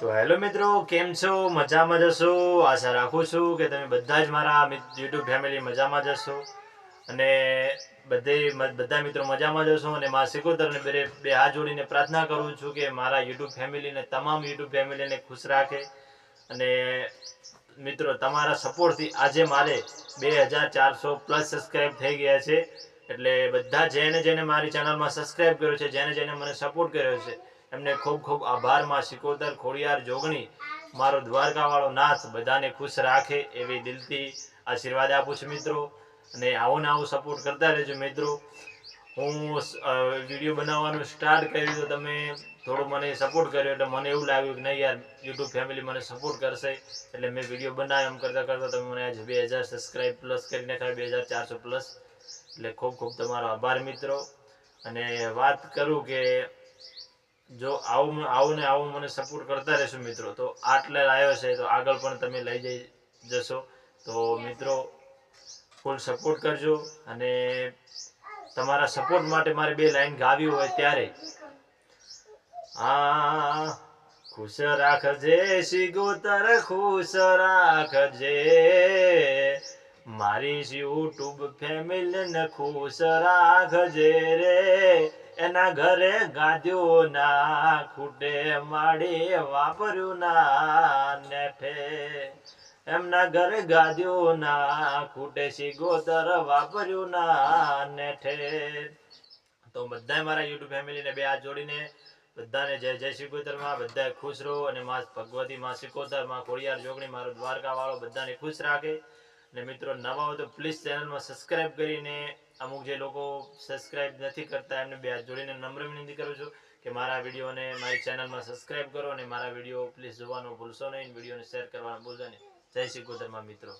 તો હેલો મિત્રો, કેમ છો? મજામાં જશો? આશા રાખું છું કે તમે બધા જ મારા યુટ્યુબ ફેમિલી મજામાં જશો. અને બધે બધા મિત્રો મજામાં જશો અને મારા સિકોતરને બે બે હાથ જોડીને પ્રાર્થના કરું છું કે મારા યુટ્યુબ ફેમિલીને તમામ યુટ્યુબ ફેમિલીને ખુશ રાખે. અને મિત્રો, તમારા સપોર્ટથી આજે મારે બે હજાર ચારસો પ્લસ સબસ્ક્રાઈબ થઈ ગયા છે. એટલે બધા જેને જેને મારી ચેનલમાં સબસ્ક્રાઈબ કર્યો છે, જેને જેને મને સપોર્ટ કર્યો છે એમને ખૂબ ખૂબ આભાર, માં શિકોદર ખોડિયાર, જોગણી, મારો દ્વારકાવાળો નાથ બધાને ખુશ રાખે એવી દિલથી આશીર્વાદ આપું છું મિત્રો. અને આવો ને આવો સપોર્ટ કરતા રહેજો મિત્રો. હું વીડિયો બનાવવાનું સ્ટાર્ટ કર્યું તો તમે થોડું મને સપોર્ટ કર્યો એટલે મને એવું લાગ્યું કે નહીં યાર યુટ્યુબ ફેમિલી મને સપોર્ટ કરશે. એટલે મેં વીડિયો બનાવ્યો એમ કરતાં કરતાં તમે મને આજે બે હજાર સબસ્ક્રાઈબ પ્લસ કરી નાખ્યા બે હજાર ચારસો પ્લસ એટલે ખૂબ ખૂબ તમારો આભાર મિત્રો. અને વાત કરું કે જો આવું આવું ને આવું મને સપોર્ટ કરતા રહેશો મિત્રો, તો આટલે આવ્યો છે, તો આગળ પણ તમે લઈ જઈ જશો. તો મિત્રો ફૂલ સપોર્ટ કરજો અને તમારા સપોર્ટ માટે મારે બે લાઈન ગાવી હોય ત્યારે. આ ખુશ રાખજે, શિગોતર ખુશ રાખજે. મારી યુટ્યુબ ફેમિલીને ખુશ રાખજે રે. એના ઘરે ગાદ્યો ના, ખૂટે માડી વાપર્યું ના, નેઠે. એમના ઘરે ગાદ્યો ના, ખૂટે સિગોતર વાપર્યું ના, નેઠે. તો બધા મારા યુટ્યુબ ફેમિલીને બે હાથ જોડીને બધાને જય જય શિકોતરમાં બધા ખુશ રહો અને માં ભગવતી માં શિકોતરમાં ખોડિયાર જોગણી, મારો દ્વારકા વાળો બધાને ખુશ રાખે. અને મિત્રો, નવા હોય તો પ્લીઝ ચેનલમાં સબસ્ક્રાઇબ કરીને અમુક જે લોકો સબસ્ક્રાઇબ નથી કરતા, એમને બે જોડીને નમ્ર વિનંતી કરું છું કે મારા વિડીયોને મારી ચેનલમાં સબસ્ક્રાઇબ કરો અને મારા વીડિયો પ્લીઝ જોવાનું ભૂલશો નહીં, વિડીયોને શેર કરવાનું ભૂલશો નહીં. જય શ્રી ગોધરમાં મિત્રો.